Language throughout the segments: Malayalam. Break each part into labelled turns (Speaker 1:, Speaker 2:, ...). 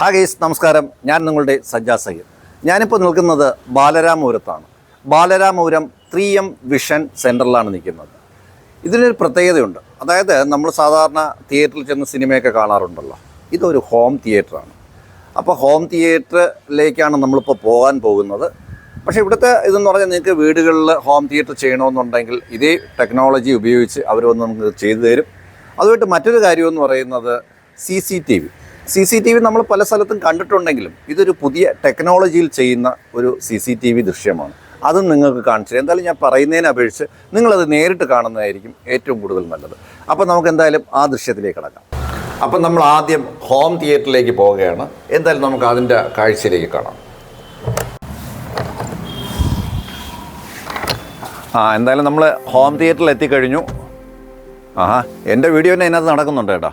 Speaker 1: ഹാ ഗേസ് നമസ്കാരം. ഞാൻ നിങ്ങളുടെ സജ്ജാ സയ്യദ്. ഞാനിപ്പോൾ നിൽക്കുന്നത് ബാലരാമപുരത്താണ്. ബാലരാമപുരം ത്രീ എം വിഷൻ സെന്ററിലാണ് നിൽക്കുന്നത്. ഇതിനൊരു പ്രത്യേകതയുണ്ട്. അതായത് നമ്മൾ സാധാരണ തിയേറ്ററിൽ ചെന്ന് സിനിമയൊക്കെ കാണാറുണ്ടല്ലോ. ഇതൊരു ഹോം തിയേറ്ററാണ്. അപ്പോൾ ഹോം തിയേറ്ററിലേക്കാണ് നമ്മളിപ്പോൾ പോകാൻ പോകുന്നത്. പക്ഷേ ഇവിടുത്തെ ഇതെന്ന് പറഞ്ഞാൽ നിങ്ങൾക്ക് വീടുകളിൽ ഹോം തിയേറ്റർ ചെയ്യണമെന്നുണ്ടെങ്കിൽ ഇതേ ടെക്നോളജി ഉപയോഗിച്ച് അവർ വന്ന് നമുക്ക് ചെയ്തു തരും. അതുമായിട്ട് മറ്റൊരു കാര്യമെന്ന് പറയുന്നത് C C T V. C C T V നമ്മൾ പല സ്ഥലത്തും കണ്ടിട്ടുണ്ടെങ്കിലും ഇതൊരു പുതിയ ടെക്നോളജിയിൽ ചെയ്യുന്ന ഒരു സി സി ടി വി ദൃശ്യമാണ്. അതും നിങ്ങൾക്ക് കാണിച്ചു എന്തായാലും ഞാൻ പറയുന്നതിനെ അപേക്ഷിച്ച് നിങ്ങളത് നേരിട്ട് കാണുന്നതായിരിക്കും ഏറ്റവും കൂടുതൽ നല്ലത്. അപ്പോൾ നമുക്ക് എന്തായാലും ആ ദൃശ്യത്തിലേക്ക് കിടക്കാം. അപ്പം നമ്മൾ ആദ്യം ഹോം തിയേറ്ററിലേക്ക് പോവുകയാണ്. എന്തായാലും നമുക്ക് അതിന്റെ കാഴ്ചയിലേക്ക് കാണാം. ആ എന്തായാലും നമ്മൾ ഹോം തിയേറ്ററിൽ എത്തിക്കഴിഞ്ഞു. ആഹാ എന്റെ വീഡിയോ തന്നെ അതിനകത്ത് നടക്കുന്നുണ്ട് കേട്ടോ.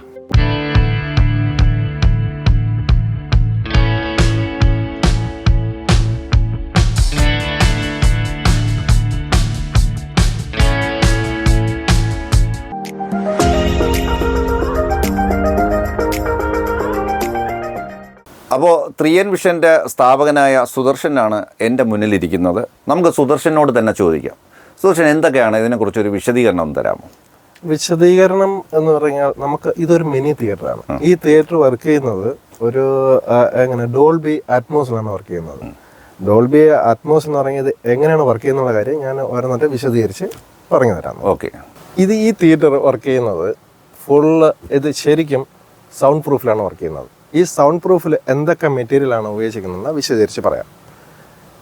Speaker 1: ത്രിയൻ വിഷന്റെ സ്ഥാപകനായ സുദർശനാണ് എന്റെ മുന്നിലിരിക്കുന്നത്. നമുക്ക് സുദർശനോട് തന്നെ ചോദിക്കാം. സുദർശൻ എന്തൊക്കെയാണ് ഇതിനെക്കുറിച്ചൊരു വിശദീകരണം തരാമോ?
Speaker 2: വിശദീകരണം എന്ന് പറഞ്ഞാൽ നമുക്ക് ഇതൊരു മിനി തിയേറ്ററാണ്. ഈ തിയേറ്റർ വർക്ക് ചെയ്യുന്നത് ഒരു എങ്ങനെ ഡോൾബി അറ്റ്മോസിലാണ് വർക്ക് ചെയ്യുന്നത്. ഡോൾബി അറ്റ്മോസ് എന്ന് പറയുന്നത് എങ്ങനെയാണ് വർക്ക് ചെയ്യുന്നുള്ള കാര്യം ഞാൻ ഓരോന്നിട്ട് വിശദീകരിച്ച് പറഞ്ഞു തരാം.
Speaker 1: ഓക്കെ.
Speaker 2: ഇത് ഈ തിയേറ്റർ വർക്ക് ചെയ്യുന്നത് ഫുള്ള് ഇത് ശരിക്കും സൗണ്ട് പ്രൂഫിലാണ് വർക്ക് ചെയ്യുന്നത്. ഈ സൗണ്ട് പ്രൂഫിൽ എന്തൊക്കെ മെറ്റീരിയലാണ് ഉപയോഗിച്ചിരിക്കുന്നത് വിശദീകരിച്ച് പറയാം.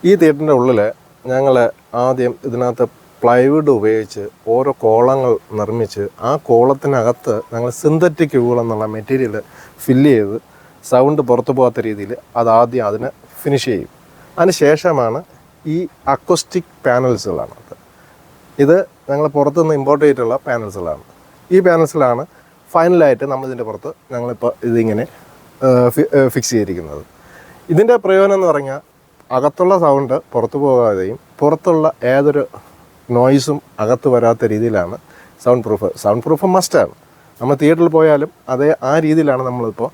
Speaker 2: ഈ തിയേറ്ററിന്റെ ഉള്ളിൽ ഞങ്ങൾ ആദ്യം ഇതിനകത്ത് പ്ലൈവുഡ് ഉപയോഗിച്ച് ഓരോ കോളങ്ങൾ നിർമ്മിച്ച് ആ കോളത്തിനകത്ത് ഞങ്ങൾ സിന്തറ്റിക് ഊൾ എന്നുള്ള മെറ്റീരിയൽ ഫില്ല് ചെയ്ത് സൗണ്ട് പുറത്തു പോകാത്ത രീതിയിൽ അത് ആദ്യം അതിനെ ഫിനിഷ് ചെയ്യും. അതിന് ശേഷമാണ് ഈ അക്വസ്റ്റിക് പാനൽസുകളാണ് ഇത് ഞങ്ങൾ പുറത്തുനിന്ന് ഇമ്പോർട്ട് ചെയ്തിട്ടുള്ള പാനൽസുകളാണ് ഈ പാനൽസിലാണ് ഫൈനലായിട്ട് നമ്മൾ ഇതിന്റെ പുറത്ത് ഞങ്ങളിപ്പോൾ ഇതിങ്ങനെ ഫിക്സ് ചെയ്തിരിക്കുന്നത്. ഇതിന്റെ പ്രയോജനം എന്ന് പറഞ്ഞാൽ അകത്തുള്ള സൗണ്ട് പുറത്തു പോകാതെയും പുറത്തുള്ള ഏതൊരു നോയ്സും അകത്ത് വരാത്ത രീതിയിലാണ് സൗണ്ട് പ്രൂഫ് സൗണ്ട് പ്രൂഫ് മസ്റ്റാണ് നമ്മൾ തിയേറ്ററിൽ പോയാലും അതേ ആ രീതിയിലാണ് നമ്മളിപ്പോൾ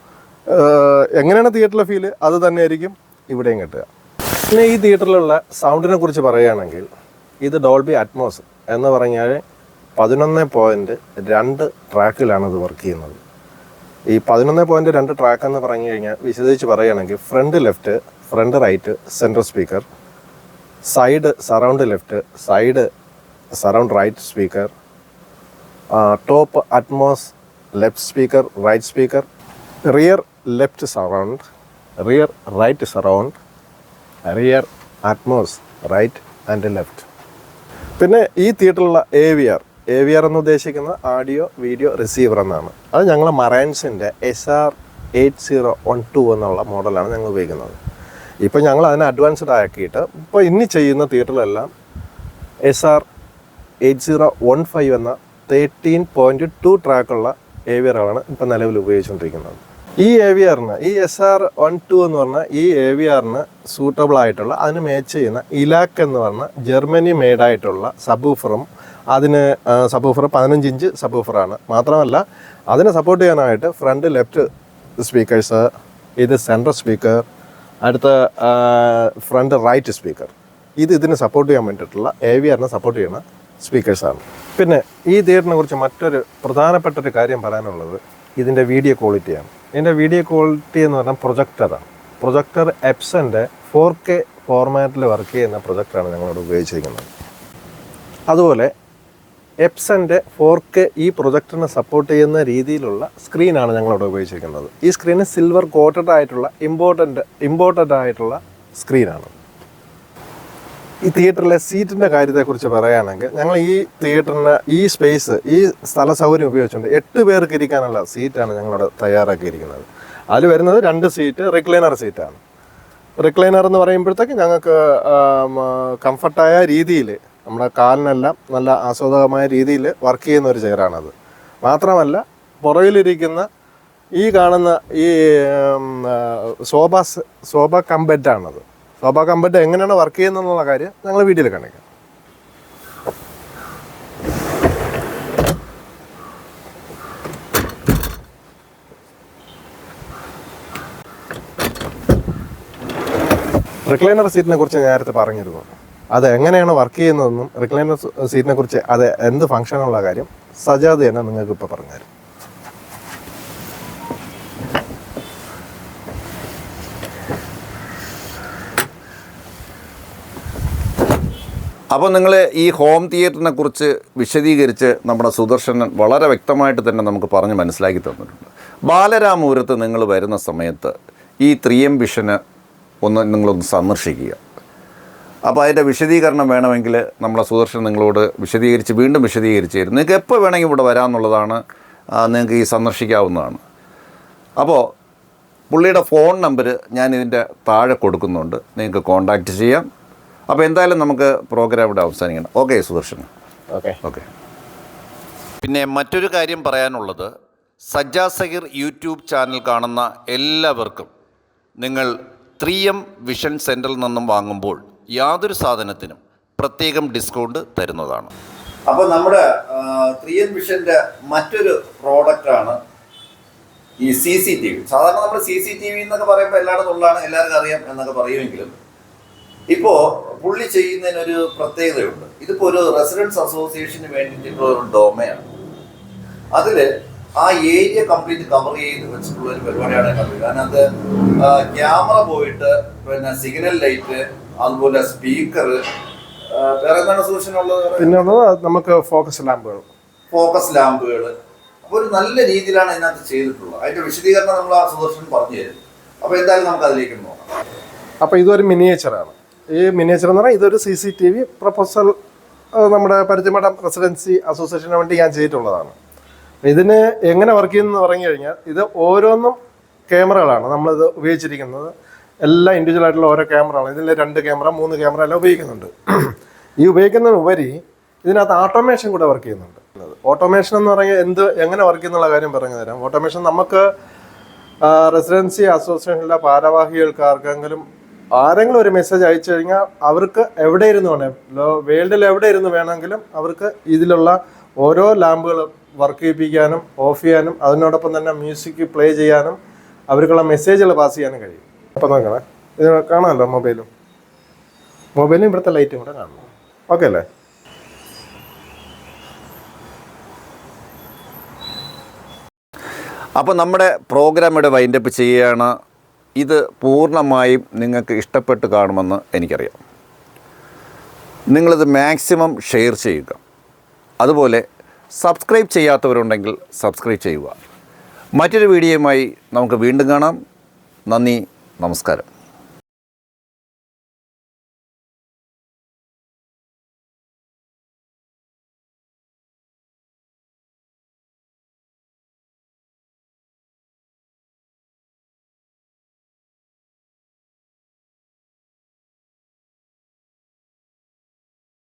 Speaker 2: എങ്ങനെയാണ് തിയേറ്ററിലെ ഫീൽ അത് തന്നെയായിരിക്കും ഇവിടെയും കിട്ടുക. പിന്നെ ഈ തിയേറ്ററിലുള്ള സൗണ്ടിനെ കുറിച്ച് പറയുകയാണെങ്കിൽ ഇത് ഡോൾബി അറ്റ്മോസ് എന്ന് പറഞ്ഞാൽ പതിനൊന്ന് പോയിന്റ് രണ്ട് ട്രാക്കിലാണ് ഇത് വർക്ക് ചെയ്യുന്നത്. ഈ പതിനൊന്ന് പോയിന്റ് രണ്ട് ട്രാക്ക് എന്ന് പറഞ്ഞു കഴിഞ്ഞാൽ വിശദീകരിച്ച് പറയുകയാണെങ്കിൽ front left front right central speaker side surround left side surround right speaker top Atmos left speaker right speaker rear left surround rear right surround rear Atmos right and left പിന്നെ ഈ തിയേറ്ററിലുള്ള A V R A V R എന്ന് ഉദ്ദേശിക്കുന്നത് ആഡിയോ വീഡിയോ റിസീവർ എന്നാണ്. അത് ഞങ്ങൾ മറൈൻസിന്റെ S R eight zero one two എന്നുള്ള മോഡലാണ് ഞങ്ങൾ ഉപയോഗിക്കുന്നത്. ഇപ്പോൾ ഞങ്ങൾ അതിനെ അഡ്വാൻസ്ഡ് ആക്കിയിട്ട് ഇപ്പോൾ ഇനി ചെയ്യുന്ന തിയേറ്ററിലെല്ലാം S R eight zero one five എന്ന തേർട്ടീൻ പോയിന്റ് ടു ട്രാക്കുള്ള എ വി ആറാണ് ഇപ്പോൾ നിലവിൽ ഉപയോഗിച്ചുകൊണ്ടിരിക്കുന്നത്. ഈ എ വി ആറിന് ഈ എസ് ആർ വൺ ടു എന്ന് പറഞ്ഞ ഈ എ വി ആറിന് സൂട്ടബിൾ ആയിട്ടുള്ള അതിന് മേച്ച് ചെയ്യുന്ന ഇലാക്ക് എന്ന് പറഞ്ഞ ജർമ്മനി മെയ്ഡ് ആയിട്ടുള്ള സബൂഫറും അതിന് സബൂഫർ പതിനഞ്ച് ഇഞ്ച് സബൂഫറാണ് മാത്രമല്ല അതിനെ സപ്പോർട്ട് ചെയ്യാനായിട്ട് ഫ്രണ്ട് ലെഫ്റ്റ് സ്പീക്കേഴ്സ് ഇത് സെൻട്രൽ സ്പീക്കർ അടുത്ത ഫ്രണ്ട് റൈറ്റ് സ്പീക്കർ ഇത് ഇതിനെ സപ്പോർട്ട് ചെയ്യാൻ വേണ്ടിയിട്ടുള്ള എ വി ആറിനെ സപ്പോർട്ട് ചെയ്യുന്ന സ്പീക്കേഴ്സാണ് പിന്നെ ഈ തിയേറ്ററിനെ കുറിച്ച് മറ്റൊരു പ്രധാനപ്പെട്ട ഒരു കാര്യം പറയാനുള്ളത് ഇതിന്റെ വീഡിയോ ക്വാളിറ്റിയാണ് ഇതിന്റെ വീഡിയോ ക്വാളിറ്റി എന്ന് പറഞ്ഞാൽ പ്രൊജക്ടറാണ് പ്രൊജക്ടർ എപ്സന്റെ ഫോർ കെ ഫോർമാറ്റിൽ വർക്ക് ചെയ്യുന്ന പ്രൊജക്ടറാണ് ഞങ്ങളോട് ഉപയോഗിച്ചിരിക്കുന്നത്. അതുപോലെ എപ്സന്റെ ഫോർ കെ ഈ പ്രൊജക്ടറിനെ സപ്പോർട്ട് ചെയ്യുന്ന രീതിയിലുള്ള സ്ക്രീനാണ് ഞങ്ങളിവിടെ ഉപയോഗിച്ചിരിക്കുന്നത്. ഈ സ്ക്രീന് സിൽവർ കോട്ടഡ് ആയിട്ടുള്ള ഇമ്പോർട്ടന്റ് ഇമ്പോർട്ടന്റ് ആയിട്ടുള്ള സ്ക്രീനാണ് ഈ തിയേറ്ററിലെ സീറ്റിന്റെ കാര്യത്തെക്കുറിച്ച് പറയുകയാണെങ്കിൽ ഞങ്ങൾ ഈ തിയേറ്ററിന് ഈ സ്പേസ് ഈ സ്ഥല സൗകര്യം ഉപയോഗിച്ചുകൊണ്ട് എട്ട് പേർക്ക് ഇരിക്കാനുള്ള സീറ്റാണ് ഞങ്ങളവിടെ തയ്യാറാക്കിയിരിക്കുന്നത്. അതിൽ വരുന്നത് രണ്ട് സീറ്റ് റിക്ലൈനർ സീറ്റാണ് റിക്ലൈനർ എന്ന് പറയുമ്പോഴത്തേക്ക് ഞങ്ങൾക്ക് കംഫർട്ടായ രീതിയിൽ നമ്മുടെ കാലിനെല്ലാം നല്ല ആസ്വാദകമായ രീതിയിൽ വർക്ക് ചെയ്യുന്ന ഒരു ചെയറാണത്. മാത്രമല്ല പുറകിലിരിക്കുന്ന ഈ കാണുന്ന ഈ ശോഭ ശോഭ കമ്പറ്റാണത്. ശോഭ കമ്പറ്റ് എങ്ങനെയാണ് വർക്ക് ചെയ്യുന്നതെന്നുള്ള കാര്യം ഞങ്ങൾ വീഡിയോയിൽ കാണിക്കാം. റിക്ലൈനർ സീറ്റിനെ കുറിച്ച് നേരത്തെ പറഞ്ഞിരുന്നു. അത് എങ്ങനെയാണ് വർക്ക് ചെയ്യുന്നതെന്നും റിക്ലൈനർ സീറ്റിനെ കുറിച്ച് അത് എന്ത് ഫംഗ്ഷനുള്ള കാര്യം സജാദ് തന്നെ നിങ്ങൾക്ക് ഇപ്പോൾ പറഞ്ഞുതരും
Speaker 1: അപ്പോൾ നിങ്ങൾ ഈ ഹോം തിയേറ്ററിനെ കുറിച്ച് വിശദീകരിച്ച് നമ്മുടെ സുദർശനൻ വളരെ വ്യക്തമായിട്ട് തന്നെ നമുക്ക് പറഞ്ഞ് മനസ്സിലാക്കി തന്നിട്ടുണ്ട്. ബാലരാമപുരത്ത് നിങ്ങൾ വരുന്ന സമയത്ത് ഈ ത്രീ എം വിഷന് ഒന്ന് നിങ്ങളൊന്ന് സന്ദർശിക്കുക. അപ്പോൾ അതിന്റെ വിശദീകരണം വേണമെങ്കിൽ നമ്മളെ സുദർശൻ നിങ്ങളോട് വിശദീകരിച്ച് വീണ്ടും വിശദീകരിച്ച് തരും നിങ്ങൾക്ക് എപ്പോൾ വേണമെങ്കിൽ ഇവിടെ വരാമെന്നുള്ളതാണ് നിങ്ങൾക്ക് ഈ സന്ദർശിക്കാവുന്നതാണ്. അപ്പോൾ പുള്ളിയുടെ ഫോൺ നമ്പർ ഞാൻ ഇതിന്റെ താഴെ കൊടുക്കുന്നുണ്ട്. നിങ്ങൾക്ക് കോൺടാക്റ്റ് ചെയ്യാം. അപ്പോൾ എന്തായാലും നമുക്ക് പ്രോഗ്രാം ഇവിടെ അവസാനിക്കണം. ഓക്കെ സുദർശൻ.
Speaker 2: ഓക്കെ.
Speaker 1: ഓക്കെ. പിന്നെ മറ്റൊരു കാര്യം പറയാനുള്ളത് സജ്ജാ സഹിർ യൂട്യൂബ് ചാനൽ കാണുന്ന എല്ലാവർക്കും നിങ്ങൾ ത്രീ എം വിഷൻ സെന്ററിൽ നിന്നും വാങ്ങുമ്പോൾ യാതൊരു സാധനത്തിനും പ്രത്യേകം ഡിസ്കൗണ്ട് തരുന്നതാണ്. അപ്പോൾ നമ്മുടെ ത്രീ മിഷന്റെ വിഷന്റെ മറ്റൊരു പ്രോഡക്റ്റാണ് ഈ സി സി ടി വി സാധാരണ നമ്മൾ സി സി ടി വി എന്നൊക്കെ പറയുമ്പോൾ എല്ലായിടത്തും ഉള്ളതാണ് എല്ലാവർക്കും അറിയാം എന്നൊക്കെ പറയുമെങ്കിലും ഇപ്പോൾ പുള്ളി ചെയ്യുന്നതിനൊരു പ്രത്യേകതയുണ്ട്. ഇതിപ്പോൾ ഒരു റെസിഡൻസ് അസോസിയേഷന് വേണ്ടിയിട്ടുള്ള ഒരു ഡോമയാണ് അതിൽ ആ ഏരിയ കംപ്ലീറ്റ് കവർ ചെയ്ത് വെച്ചിട്ടുള്ള ഒരു പരിപാടിയാണ് കാരണം അത് ക്യാമറ പോയിട്ട് പിന്നെ സിഗ്നൽ ലൈറ്റ് അതുപോലെ സ്പീക്കർ വേറെ എന്താണ് സൊല്യൂഷൻ ഉള്ളത്
Speaker 2: പിന്നെ ഉള്ളത് നമുക്ക് ഫോക്കസ് ലാമ്പുകൾ
Speaker 1: ഫോക്കസ് ലാമ്പുകൾ അപ്പോൾ ഒരു നല്ല രീതിയിലാണ് ഇതിനകത്ത് ചെയ്തിട്ടുള്ളത്. അതിന്റെ വിശദീകരണം നമ്മൾ ആ സുദർശൻ പറഞ്ഞു തരും. അപ്പോൾ എന്തായാലും നമുക്ക് അതിലേക്ക് നോക്കാം.
Speaker 2: അപ്പോൾ ഇതൊരു മിനിയേച്ചറാണ് ഈ മിനിയേച്ചർ എന്ന് പറഞ്ഞാൽ ഇതൊരു C C T V proposal നമ്മുടെ പരിചയമഠം റെസിഡൻസി അസോസിയേഷന് വേണ്ടി ഞാൻ ചെയ്തിട്ടുള്ളതാണ്. ഇതിന് എങ്ങനെ വർക്ക് ചെയ്യുന്നു പറഞ്ഞു കഴിഞ്ഞാൽ ഇത് ഓരോന്നും ക്യാമറകളാണ് നമ്മളിത് ഉപയോഗിച്ചിരിക്കുന്നത്. എല്ലാം ഇൻഡിവിജ്വൽ ആയിട്ടുള്ള ഓരോ ക്യാമറകളാണ് ഇതിൽ രണ്ട് ക്യാമറ മൂന്ന് ക്യാമറ എല്ലാം ഉപയോഗിക്കുന്നുണ്ട്. ഈ ഉപയോഗിക്കുന്നതിനുപരി ഇതിനകത്ത് ഓട്ടോമേഷൻ കൂടെ വർക്ക് ചെയ്യുന്നുണ്ട്. ഓട്ടോമേഷൻ എന്ന് പറഞ്ഞാൽ എന്ത് എങ്ങനെ വർക്ക് ചെയ്യുന്നുള്ള കാര്യം പറഞ്ഞു തരാം. ഓട്ടോമേഷൻ നമുക്ക് റെസിഡൻസി അസോസിയേഷനിലെ ഭാരവാഹികൾക്ക് ആർക്കെങ്കിലും ആരെങ്കിലും ഒരു മെസ്സേജ് അയച്ചു കഴിഞ്ഞാൽ അവർക്ക് എവിടെ ഇരുന്ന് വേണം വേൾഡിൽ എവിടെ ഇരുന്ന് വേണമെങ്കിലും അവർക്ക് ഇതിലുള്ള ഓരോ ലാമ്പുകൾ വർക്ക് ചെയ്യിപ്പിക്കാനും ഓഫ് ചെയ്യാനും അതിനോടൊപ്പം തന്നെ മ്യൂസിക് പ്ലേ ചെയ്യാനും അവർക്കുള്ള മെസ്സേജുകൾ പാസ് ചെയ്യാനും കഴിയും. അപ്പം നോക്കണേ ഇത് കാണാമല്ലോ മൊബൈലും? മൊബൈലും ഇവിടുത്തെ ലൈറ്റും കൂടെ കാണണം. ഓക്കെ അല്ലേ?
Speaker 1: അപ്പോൾ നമ്മുടെ പ്രോഗ്രാം ഇവിടെ വൈൻഡപ്പ് ചെയ്യുകയാണ്. ഇത് പൂർണമായും നിങ്ങൾക്ക് ഇഷ്ടപ്പെട്ട് കാണുമെന്ന് എനിക്കറിയാം. നിങ്ങളിത് മാക്സിമം ഷെയർ ചെയ്യുക. അതുപോലെ സബ്സ്ക്രൈബ് ചെയ്യാത്തവരുണ്ടെങ്കിൽ സബ്സ്ക്രൈബ് ചെയ്യുക. മറ്റൊരു വീഡിയോയുമായി നമുക്ക് വീണ്ടും കാണാം. നന്ദി. നമസ്കാരം.